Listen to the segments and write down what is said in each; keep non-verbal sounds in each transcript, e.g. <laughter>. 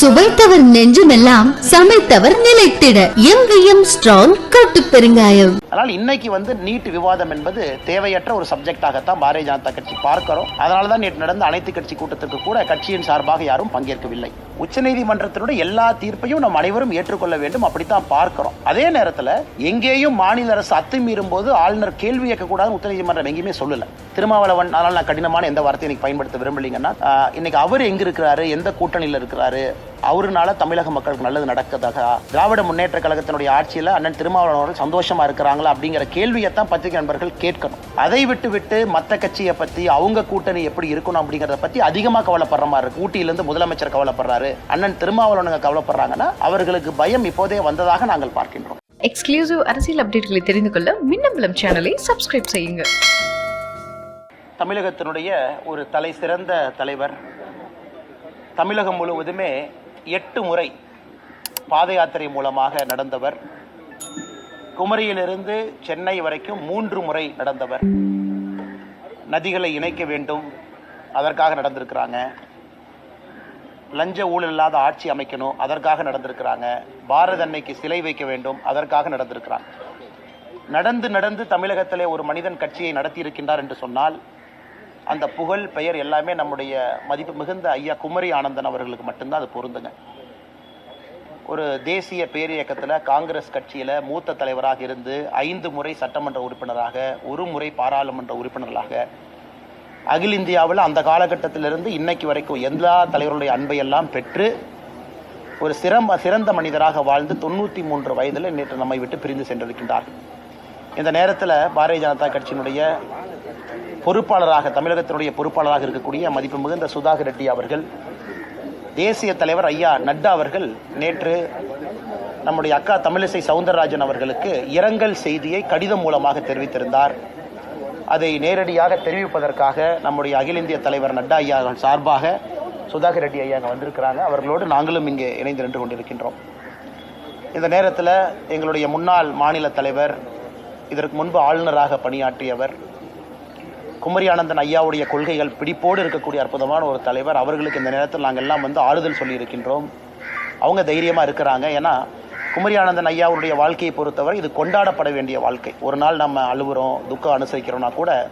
சுவைத்தவர் நெஞ்சுமெல்லாம் சமைத்தவர் நிலைத்திட. எங்கேயும் ஸ்ட்ராங் கட்டு பெருங்காயம். அதனால் இன்னைக்கு வந்து நீட் விவாதம் என்பது தேவையற்ற ஒரு சப்ஜெக்டாகத்தான் பாரதிய ஜனதா கட்சி பார்க்கிறோம். அதனால தான் நேற்று நடந்த அனைத்து கட்சி கூட்டத்திற்கு கூட கட்சியின் சார்பாக யாரும் பங்கேற்கவில்லை. உச்சநீதிமன்றத்தினுடைய எல்லா தீர்ப்பையும் நம் அனைவரும் ஏற்றுக்கொள்ள வேண்டும். அப்படித்தான் பார்க்கிறோம். அதே நேரத்தில் எங்கேயும் மாநில அரசு அத்துமீறும் போது ஆளுநர் கேள்வி கேட்கக்கூடாதுன்னு உச்சநீதிமன்றம் எங்கேயுமே சொல்லல. திருமாவளவன் அதனால் நான் கடினமான எந்த வார்த்தையை இன்னைக்கு பயன்படுத்த விரும்பலைங்கன்னா இன்னைக்கு அவர் எங்க இருக்கிறாரு? எந்த கூட்டணியில் இருக்கிறாரு? அவருனால தமிழக மக்களுக்கு நல்லது நடக்குதாக. திராவிட முன்னேற்ற கழகத்தினுடைய ஆட்சியில் அண்ணன் திருமாவளவன் அவர்கள் சந்தோஷமா இருக்கிறாங்களா அப்படிங்கிற கேள்வியை தான் பத்திரிகை நண்பர்கள் கேட்கணும். அதை விட்டு விட்டு மத்த கட்சியை பத்தி அவங்க கூட்டணி எப்படி இருக்கணும் அப்படிங்கறத பத்தி அதிகமா கவலைப்படுற மாதிரி இருக்கு. ஊட்டியிலிருந்து முதலமைச்சர் கவலைப்படுறாரு. அண்ணன் திருமாவளவனுங்க கவலைப்படுறாங்கன்னா அவர்களுக்கு பயம் இப்போதே வந்ததாக நாங்கள் பார்க்கின்றோம். எக்ஸ்க்ளூசிவ் அரசியல் அப்டேட்களை தெரிந்து கொள்ள மின்னம்பலம் சேனலை சப்ஸ்கிரைப் செய்யுங்க. தமிழகத்தினுடைய ஒரு தலை சிறந்த தலைவர் தமிழகம் முழுவதுமே எட்டு முறை பாத யாத்திரை மூலமாக நடந்தவர். குமரியிலிருந்து சென்னை வரைக்கும் மூன்று முறை நடந்தவர். நதிகளை இணைக்க வேண்டும். அதற்காக நடந்திருக்கிறாங்க. லஞ்ச ஊழல் இல்லாத ஆட்சி அமைக்கணும். அதற்காக நடந்திருக்கிறாங்க. பாரத அன்னைக்கு சிலை வைக்க வேண்டும். அதற்காக நடந்திருக்கிறாங்க. நடந்து நடந்து தமிழகத்திலே ஒரு மனிதன் கட்சியை நடத்தி இருக்கின்றார் என்று சொன்னால் அந்த புகழ் பெயர் எல்லாமே நம்முடைய மதிப்பு மிகுந்த ஐயா குமரி ஆனந்தன் அவர்களுக்கு மட்டும்தான் அது பொருந்துங்க. ஒரு தேசிய பேரியக்கத்தில் காங்கிரஸ் கட்சியில் மூத்த தலைவராக இருந்து ஐந்து முறை சட்டமன்ற உறுப்பினராக ஒரு முறை பாராளுமன்ற உறுப்பினர்களாக அகில இந்தியாவில் அந்த காலகட்டத்திலிருந்து இன்னைக்கு வரைக்கும் எல்லா தலைவர்களுடைய அன்பை எல்லாம் பெற்று ஒரு சிறந்த சிறந்த மனிதராக வாழ்ந்து தொண்ணூற்றி மூன்று வயதில் நேற்று நம்மை விட்டு பிரிந்து சென்றிருக்கின்றார் இந்த நேரத்தில் பாரதிய ஜனதா கட்சியினுடைய பொறுப்பாளராக தமிழகத்தினுடைய பொறுப்பாளராக இருக்கக்கூடிய மதிப்பு மிகுந்த சுதாகர் ரெட்டி அவர்கள் தேசிய தலைவர் ஐயா நட்டா அவர்கள் நேற்று நம்முடைய அக்கா தமிழிசை சவுந்தரராஜன் அவர்களுக்கு இரங்கல் செய்தியை கடிதம் மூலமாக தெரிவித்திருந்தார். அதை நேரடியாக தெரிவிப்பதற்காக நம்முடைய அகில இந்திய தலைவர் நட்டா ஐயா அவர்கள் சார்பாக சுதாகர் ரெட்டி ஐயா அங்கே வந்திருக்கிறாங்க. அவர்களோடு நாங்களும் இங்கே இணைந்து நின்று கொண்டிருக்கின்றோம். இந்த நேரத்தில் எங்களுடைய முன்னாள் மாநில தலைவர் இதற்கு முன்பு ஆளுநராக பணியாற்றியவர் குமரி ஆனந்தன் ஐயாவுடைய கொள்கைகள் பிடிப்போடு இருக்கக்கூடிய அற்புதமான ஒரு தலைவர். அவர்களுக்கு இந்த நேரத்தில் நாங்கள் எல்லாம் வந்து ஆறுதல் சொல்லியிருக்கின்றோம். அவங்க தைரியமாக இருக்கிறாங்க. ஏன்னா குமரி ஆனந்தன் ஐயாவுடைய வாழ்க்கையை பொறுத்தவரை இது கொண்டாடப்பட வேண்டிய வாழ்க்கை. ஒரு நாள் நம்ம அழுவுறோம் துக்கம் அனுசரிக்கிறோம்னா கூட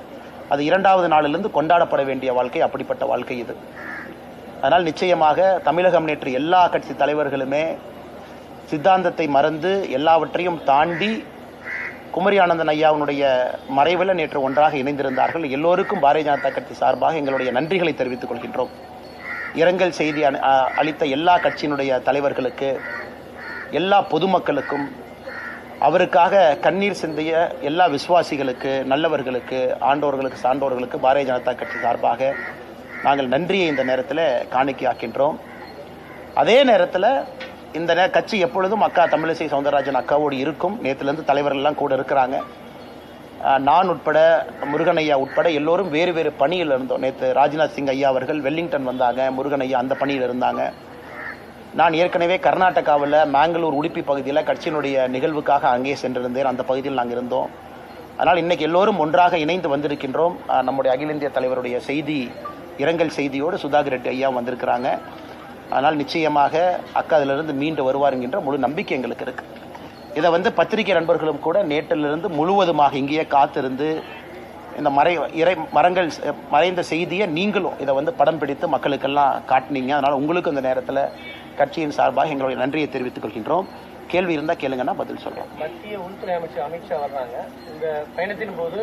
அது இரண்டாவது நாளிலிருந்து கொண்டாடப்பட வேண்டிய வாழ்க்கை. அப்படிப்பட்ட வாழ்க்கை இது. அதனால் நிச்சயமாக தமிழகம் நேற்று எல்லா கட்சி தலைவர்களுமே சித்தாந்தத்தை மறந்து எல்லாவற்றையும் தாண்டி குமரி ஆனந்தன் ஐயாவுடைய மறைவில் நேற்று ஒன்றாக இணைந்திருந்தார்கள். எல்லோருக்கும் பாரதிய ஜனதா கட்சி சார்பாக எங்களுடைய நன்றிகளை தெரிவித்துக் கொள்கின்றோம். இரங்கல் செய்தி அளித்த எல்லா கட்சியினுடைய தலைவர்களுக்கு எல்லா பொதுமக்களுக்கும் அவருக்காக கண்ணீர் சிந்திய எல்லா விசுவாசிகளுக்கு நல்லவர்களுக்கு ஆண்டோர்களுக்கு சான்றோர்களுக்கு பாரதிய ஜனதா கட்சி சார்பாக நாங்கள் நன்றியை இந்த நேரத்தில் காணிக்கையாக்கின்றோம். அதே நேரத்தில் இந்த கட்சி எப்பொழுதும் அக்கா தமிழிசை சவுந்தரராஜன் அக்காவோடு இருக்கும். நேற்றுலேருந்து தலைவர்கள்லாம் கூட இருக்கிறாங்க. நான் உட்பட முருகன் ஐயா உட்பட எல்லோரும் வேறு வேறு பணியில் இருந்தோம். நேற்று ராஜ்நாத் சிங் ஐயா அவர்கள் வெல்லிங்டன் வந்தாங்க முருகன் ஐயா அந்த பணியில் இருந்தாங்க. நான் ஏற்கனவே கர்நாடகாவில் மேங்களூர் உடுப்பி பகுதியில் கட்சியினுடைய நிகழ்வுக்காக அங்கே சென்றிருந்தேன். அந்த பகுதியில் நாங்கள் இருந்தோம். அதனால் இன்றைக்கி எல்லோரும் ஒன்றாக இணைந்து வந்திருக்கின்றோம். நம்முடைய அகில இந்திய தலைவருடைய செய்தி இரங்கல் செய்தியோடு சுதாகர் ரெட்டி ஐயா வந்திருக்கிறாங்க. அதனால் நிச்சயமாக அக்கா அதிலிருந்து மீண்டு வருவார் என்கின்ற முழு நம்பிக்கை எங்களுக்கு இருக்கு. இதை வந்து பத்திரிகை நண்பர்களும் கூட நேற்றிலிருந்து முழுவதுமாக இங்கேயே காத்திருந்து இந்த மறை இறை மரங்கள் மறைந்த செய்தியை நீங்களும் இதை வந்து படம் பிடித்து மக்களுக்கெல்லாம் காட்டினீங்க. அதனால் உங்களுக்கும் இந்த நேரத்தில் கட்சியின் சார்பாக எங்களுடைய நன்றியை தெரிவித்துக் கொள்கின்றோம். கேள்வி இருந்தால் கேளுங்கன்னா பதில் சொல்கிறோம் மத்திய உள்துறை அமைச்சர் அமித்ஷா வர்றாங்க. இந்த பயணத்தின் போது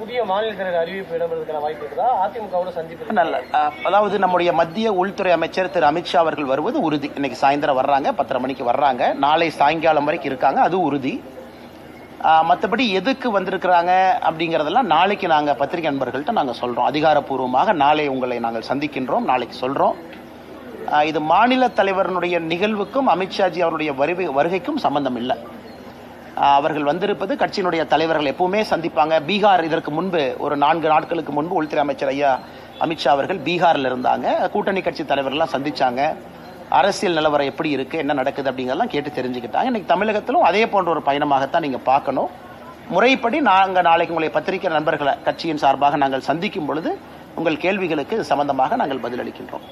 புதிய மாநில தலைவர் அறிவிப்பு இடம்பெறதுக்கான வாய்ப்பு இருக்குதா? அதிமுகவோட சந்திப்பு நல்ல அதாவது நம்முடைய மத்திய உள்துறை அமைச்சர் திரு அமித்ஷா அவர்கள் வருவது உறுதி. இன்னைக்கு சாயந்தரம் வர்றாங்க பத்தரை மணிக்கு வர்றாங்க. நாளை சாயங்காலம் வரைக்கும் இருக்காங்க அது உறுதி. மற்றபடி எதுக்கு வந்திருக்கிறாங்க அப்படிங்கிறதெல்லாம் நாளைக்கு நாங்கள் பத்திரிகை நண்பர்கள்ட்ட நாங்கள் சொல்கிறோம் அதிகாரப்பூர்வமாக நாளை உங்களை நாங்கள் சந்திக்கின்றோம் நாளைக்கு சொல்கிறோம் இது மாநில தலைவரனுடைய நிகழ்வுக்கும் அமித்ஷாஜி அவருடைய வருகை வருகைக்கும் சம்பந்தம் இல்லை அவர்கள் வந்திருப்பது கட்சியினுடைய தலைவர்கள் எப்பவுமே சந்திப்பாங்க. பீகார் இதற்கு முன்பு ஒரு நான்கு நாட்களுக்கு முன்பு உள்துறை அமைச்சர் ஐயா அமித்ஷா அவர்கள் பீகாரில் இருந்தாங்க. கூட்டணி கட்சி தலைவர்கள்லாம் சந்திச்சாங்க. அரசியல் நிலவரம் எப்படி இருக்குது என்ன நடக்குது அப்படிங்கிறதெல்லாம் கேட்டு தெரிஞ்சுக்கிட்டாங்க. இன்றைக்கி தமிழகத்திலும் அதே போன்ற ஒரு பயணமாகத்தான் நீங்கள் பார்க்கணும். முறைப்படி நாங்கள் நாளைக்கு உங்களை பத்திரிகை நண்பர்களை கட்சியின் சார்பாக நாங்கள் சந்திக்கும் பொழுது உங்கள் கேள்விகளுக்கு சம்பந்தமாக நாங்கள் பதிலளிக்கின்றோம்.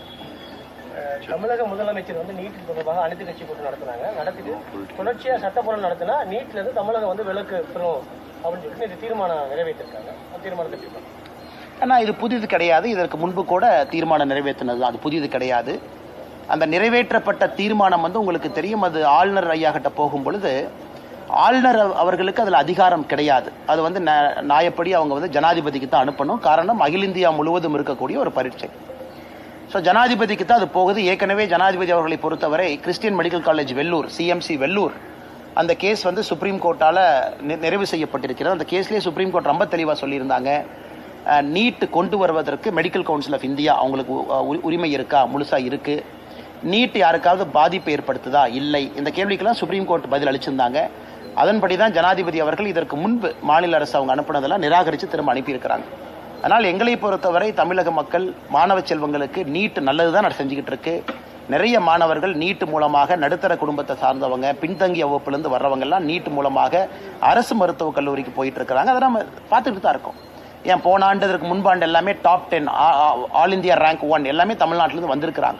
தமிழக முதலமைச்சர் வந்து நீட் தொடர்பாக அனைத்து கட்சி கூட்டம் நடத்துனாங்க. நடத்திட்டு தொடர்ச்சியா சட்டப்பூர்வம் நடத்தினா நீட்ல இருந்து தமிழகம் வந்து விலக்கு பெறும் அப்படின்னு சொல்லிட்டு நேற்று தீர்மானம் நிறைவேற்றிருக்காங்க. அந்த தீர்மானத்தை எப்படி? ஆனால் இது புதிது கிடையாது. இதற்கு முன்பு கூட தீர்மானம் நிறைவேற்றினது. தான் அது புதிது கிடையாது. அந்த நிறைவேற்றப்பட்ட தீர்மானம் வந்து உங்களுக்கு தெரியும். அது ஆளுநர் ஐயா கிட்ட போகும் பொழுது ஆளுநர் அவ- அவர்களுக்கு அதில் அதிகாரம் கிடையாது. அது வந்து நியாயப்படி அவங்க வந்து ஜனாதிபதிக்கு தான் அனுப்பணும். காரணம் அகில இந்தியா முழுவதும் இருக்கக்கூடிய ஒரு பரீட்சை. ஸோ ஜனாதிபதிக்கு தான் அது போகுது. ஏற்கனவே ஜனாதிபதி அவர்களை பொறுத்தவரை Christian Medical College Vellore CMC Vellore அந்த கேஸ் வந்து சுப்ரீம் கோர்ட்டால் நிறைவு செய்யப்பட்டிருக்கிறது. அந்த கேஸ்லேயே சுப்ரீம் கோர்ட் ரொம்ப தெளிவாக சொல்லியிருந்தாங்க. நீட் கொண்டு வருவதற்கு மெடிக்கல் கவுன்சில் ஆஃப் இந்தியா அவங்களுக்கு உ- உ- உரிமை இருக்கா? முழுசாக இருக்குது நீட் யாருக்காவது பாதிப்பு ஏற்படுத்துதா? இல்லை. இந்த கேள்விக்கெல்லாம் சுப்ரீம் கோர்ட் பதில் அளிச்சிருந்தாங்க. அதன்படி தான் ஜனாதிபதி அவர்கள் இதற்கு முன்பு மாநில அரசு அவங்க அனுப்புனதெல்லாம் நிராகரித்து திரும்ப அனுப்பியிருக்கிறாங்க. அதனால் எங்களை பொறுத்தவரை தமிழக மக்கள் மாணவ செல்வங்களுக்கு நீட் நல்லது தான் செஞ்சுக்கிட்டு இருக்கு. நிறைய மாணவர்கள் நீட் மூலமாக நடுத்தர குடும்பத்தை சார்ந்தவங்க பின்தங்கிய வகுப்புலேருந்து வர்றவங்கெல்லாம் நீட் மூலமாக அரசு மருத்துவக் கல்லூரிக்கு போயிட்டு இருக்கிறாங்க. அதை நம்ம பார்த்துக்கிட்டு தான் இருக்கோம். ஏன் போன ஆண்டு இதற்கு முன்பாண்டு எல்லாமே top ten all India rank one எல்லாமே தமிழ்நாட்டிலேருந்து வந்திருக்கிறாங்க.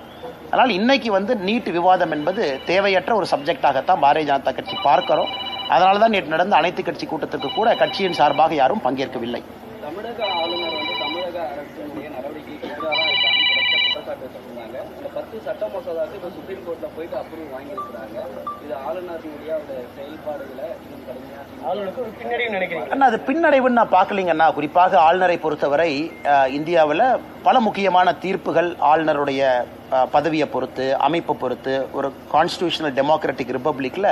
அதனால் இன்னைக்கு வந்து நீட் விவாதம் என்பது தேவையற்ற ஒரு சப்ஜெக்டாகத்தான் பாரதிய ஜனதா கட்சி பார்க்கிறோம். அதனால தான் நேற்று நடந்த அனைத்து கட்சி கூட்டத்திற்கு கூட கட்சியின் சார்பாக யாரும் பங்கேற்கவில்லை. தமிழக ஆளுநர் வந்து தமிழக அரசினுடைய நடவடிக்கைக்கு எதிராக இருக்காங்கன்னு தொடர்ச்சியா குற்றச்சாட்டு வச்சிருந்தாங்க இந்த பத்து சட்ட மசோதாவுக்கு இப்போ சுப்ரீம் கோர்ட்ல போயிட்டு அப்ரூவ் வாங்கியிருக்கிறாங்க. இது ஆளுநருடைய அவருடைய செயல்பாடுகளை இன்னும் கடுமையாக அண்ணா அது பின்னடைவுன்னு நான் பார்க்கலீங்கண்ணா. குறிப்பாக ஆளுநரை பொறுத்தவரை இந்தியாவில் பல முக்கியமான தீர்ப்புகள் ஆளுநருடைய பதவியை பொறுத்து அமைப்பை பொறுத்து ஒரு கான்ஸ்டியூஷனல் டெமோக்ராட்டிக் ரிப்பப்ளிக்கில்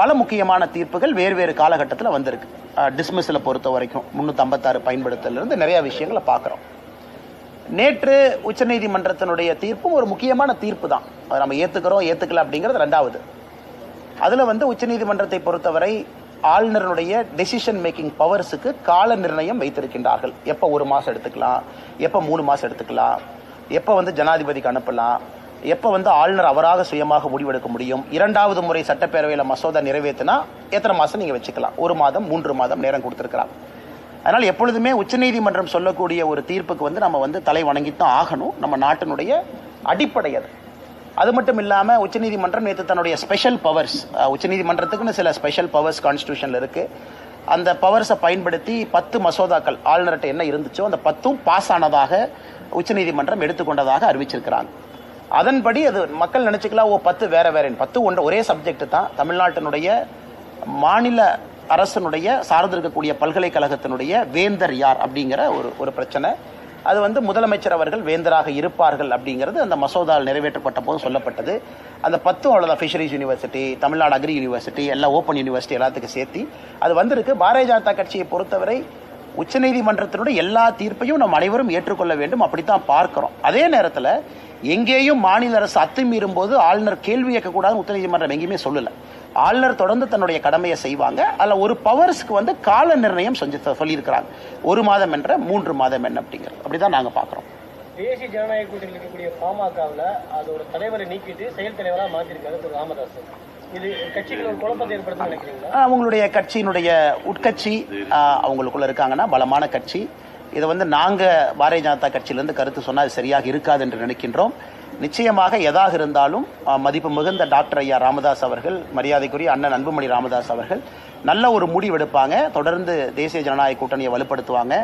பல முக்கியமான தீர்ப்புகள் வேறு வேறு காலகட்டத்தில் வந்திருக்கு. டிஸ்மிஸில் பொறுத்த வரைக்கும் முந்நூற்றம்பத்தாறு பயன்படுத்தலிருந்து நிறைய விஷயங்களை பார்க்குறோம். நேற்று உச்சநீதிமன்றத்தினுடைய தீர்ப்பும் ஒரு முக்கியமான தீர்ப்பு தான் அதை நம்ம ஏற்றுக்கிறோம் ஏற்றுக்கல அப்படிங்கிறது ரெண்டாவது. அதில் வந்து உச்சநீதிமன்றத்தை பொறுத்தவரை ஆளுநருடைய டெசிஷன் மேக்கிங் பவர்ஸுக்கு கால நிர்ணயம் வைத்திருக்கின்றார்கள். எப்போ ஒரு மாதம் எடுத்துக்கலாம் எப்போ மூணு மாதம் எடுத்துக்கலாம் எப்போ வந்து ஜனாதிபதிக்கு அனுப்பலாம் எப்போ வந்து ஆளுநர் அவராக சுயமாக முடிவெடுக்க முடியும் இரண்டாவது முறை சட்டப்பேரவையில் மசோதா நிறைவேற்றினா எத்தனை மாதம் நீங்கள் வச்சுக்கலாம்? ஒரு மாதம் மூன்று மாதம் நேரம் கொடுத்துருக்கலாம் அதனால் எப்பொழுதுமே உச்சநீதிமன்றம் சொல்லக்கூடிய ஒரு தீர்ப்புக்கு வந்து நம்ம வந்து தலை வணங்கித்தான் ஆகணும். நம்ம நாட்டினுடைய அடிப்படை அது அது மட்டும் இல்லாமல் உச்சநீதிமன்றம் நேற்று தன்னுடைய ஸ்பெஷல் பவர்ஸ் உச்சநீதிமன்றத்துக்குன்னு சில ஸ்பெஷல் பவர்ஸ் கான்ஸ்டியூஷனில் இருக்குது அந்த பவர்ஸை பயன்படுத்தி பத்து மசோதாக்கள் ஆளுநர்கிட்ட என்ன இருந்துச்சோ அந்த பத்தும் பாஸ் ஆனதாக உச்சநீதிமன்றம் எடுத்துக்கொண்டதாக அறிவிச்சிருக்கிறாங்க. அதன்படி அது மக்கள் நினச்சிக்கலாம் ஓ பத்து வேற வேறேன்னு. பத்து ஒன்று ஒரே சப்ஜெக்ட் தான். தமிழ்நாட்டினுடைய மாநில அரசனுடைய சார்ந்து இருக்கக்கூடிய பல்கலைக்கழகத்தினுடைய வேந்தர் யார் அப்படிங்கிற ஒரு ஒரு பிரச்சனை. அது வந்து முதலமைச்சர் அவர்கள் வேந்தராக இருப்பார்கள் அப்படிங்கிறது அந்த மசோதாவில் நிறைவேற்றப்பட்ட போது சொல்லப்பட்டது. அந்த பத்தும் அவ்வளோதான் fisheries university Tamil Nadu agri university எல்லாம் ஓப்பன் யூனிவர்சிட்டி எல்லாத்துக்கும் சேர்த்து அது வந்திருக்கு. பாரதிய ஜனதா கட்சியை பொறுத்தவரை உச்சநீதிமன்றத்தினுடைய எல்லா தீர்ப்பையும் நம்ம அனைவரும் ஏற்றுக்கொள்ள வேண்டும். அப்படித்தான் பார்க்கிறோம். அதே நேரத்தில் எங்கேயும் மாநில அரசு அத்துமீறும் போது ஆளுநர் கேள்வி கேட்கக்கூடாதுன்னு உச்சநீதிமன்றம் எங்கேயுமே சொல்லலை. ஆளுநர் தொடர்ந்து தன்னுடைய கடமையை செய்வாங்க. அதில் ஒரு பவர்ஸ்க்கு வந்து கால நிர்ணயம் செஞ்சு சொல்லியிருக்கிறாங்க. ஒரு மாதம் என்ற மூன்று மாதம் என்ன அப்படிங்கிறது அப்படிதான் நாங்கள் பார்க்குறோம் தேசிய ஜனநாயக கூட்டணியில் இருக்கக்கூடிய பாமகவில் அதோட தலைவரை நீக்கிட்டு செயல் தலைவராக மாற்றிருக்காரு திரு ராமதாஸ் அவங்களுடைய கட்சியினுடைய உட்கட்சி அவங்களுக்குள்ள இருக்காங்கன்னா பலமான கட்சி. இதை வந்து நாங்கள் பாரதிய ஜனதா கட்சியிலேருந்து கருத்து சொன்னால் அது சரியாக இருக்காது என்று நினைக்கின்றோம். நிச்சயமாக எதாக இருந்தாலும் மதிப்பு மிகுந்த டாக்டர் ஐயா ராமதாஸ் அவர்கள் மரியாதைக்குரிய அண்ணன் அன்புமணி ராமதாஸ் அவர்கள் நல்ல ஒரு முடிவு எடுப்பாங்க தொடர்ந்து தேசிய ஜனநாயக கூட்டணியை வலுப்படுத்துவாங்க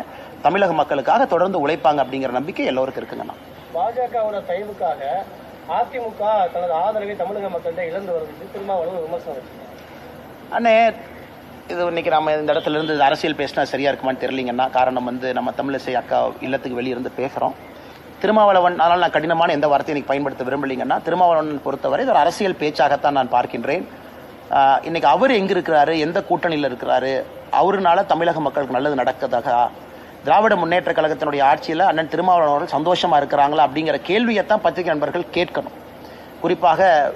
தமிழக மக்களுக்காக தொடர்ந்து உழைப்பாங்க அப்படிங்கிற நம்பிக்கை எல்லோருக்கும் இருக்குங்கண்ணா பாஜகவோட தயவுக்காக அதிமுக தனது ஆதரவை தமிழக மக்கள்கிட்ட இழந்து வருது. விமர்சனம் வச்சிருக்காங்க அண்ணே இது இன்னைக்கு நம்ம இந்த இடத்துல இருந்து அரசியல் பேசினா சரியா இருக்குமான்னு தெரியலீங்கன்னா காரணம் வந்து நம்ம தமிழிசை அக்கா இல்லத்துக்கு வெளியே இருந்து பேசுகிறோம் திருமாவளவன் அதனால் நான் கடினமான எந்த வார்த்தையை எனக்கு பயன்படுத்த விரும்பலைங்கன்னா திருமாவளவன் பொறுத்தவரை இது ஒரு அரசியல் பேச்சாகத்தான் நான் பார்க்கின்றேன். இன்னைக்கு அவர் எங்கே இருக்கிறாரு எந்த கூட்டணியில் இருக்கிறாரு அவருனால தமிழக மக்களுக்கு நல்லது நடக்கதாக திராவிட முன்னேற்ற கழகத்தினுடைய ஆட்சியில் அண்ணன் திருமாவளவன் அவர்கள் சந்தோஷமாக இருக்கிறாங்களா அப்படிங்கிற கேள்வியை தான் பத்திரிகை நண்பர்கள் கேட்கணும். குறிப்பாக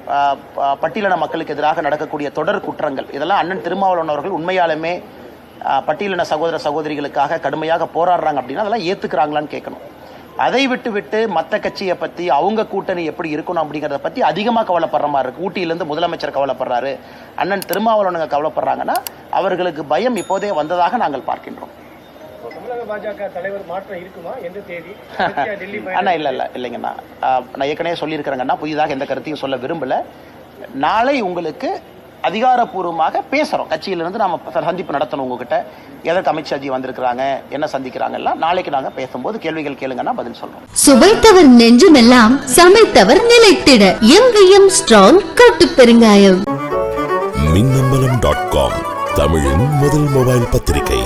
ப- பட்டியலின மக்களுக்கு எதிராக நடக்கக்கூடிய தொடர் குற்றங்கள் இதெல்லாம் அண்ணன் திருமாவளவன் அவர்கள் உண்மையாலுமே பட்டியலின சகோதர சகோதரிகளுக்காக கடுமையாக போராடுறாங்க அப்படின்னா அதெல்லாம் ஏத்துக்கிறாங்களான்னு கேட்கணும். அதை விட்டு விட்டு மற்ற கட்சியை பத்தி அவங்க கூட்டணி எப்படி இருக்கணும் அப்படிங்கிறத பத்தி அதிகமாக கவலைப்படுற மாதிரி இருக்கு. ஊட்டியிலிருந்து முதலமைச்சர் கவலைப்படுறாரு. அண்ணன் திருமாவளவனுங்க கவலைப்படுறாங்கன்னா அவர்களுக்கு பயம் இப்போதே வந்ததாக நாங்கள் பார்க்கின்றோம். <laughs> அண்ணா இல்லை இல்லை இல்லைங்கண்ணா நான் ஏற்கனவே சொல்லியிருக்கிறேங்கண்ணா புதிதாக எந்த கருத்தையும் சொல்ல விரும்பல. நாளை உங்களுக்கு அதிகாரப்பூர்வமாக பேசுகிறோம் கட்சியிலிருந்து நாம சந்திப்பு நடத்தணும் உங்ககிட்ட. எதற்கு அமித்ஷாஜி வந்திருக்கிறாங்க என்ன சந்திக்கிறாங்கலாம் நாளைக்கு நாங்கள் பேசும்போது கேள்விகள் கேளுங்கன்னா பதில் சொல்கிறோம் சுவைத்தவர் நெஞ்சுமெல்லாம் சமைத்தவர் நிலைத்திட. எங்கேயும் ஸ்ட்ராங் கட்டு பெருங்காயம். மின்னம்பலம் டாட் காம் தமிழின் முதல் மொபைல் பத்திரிகை.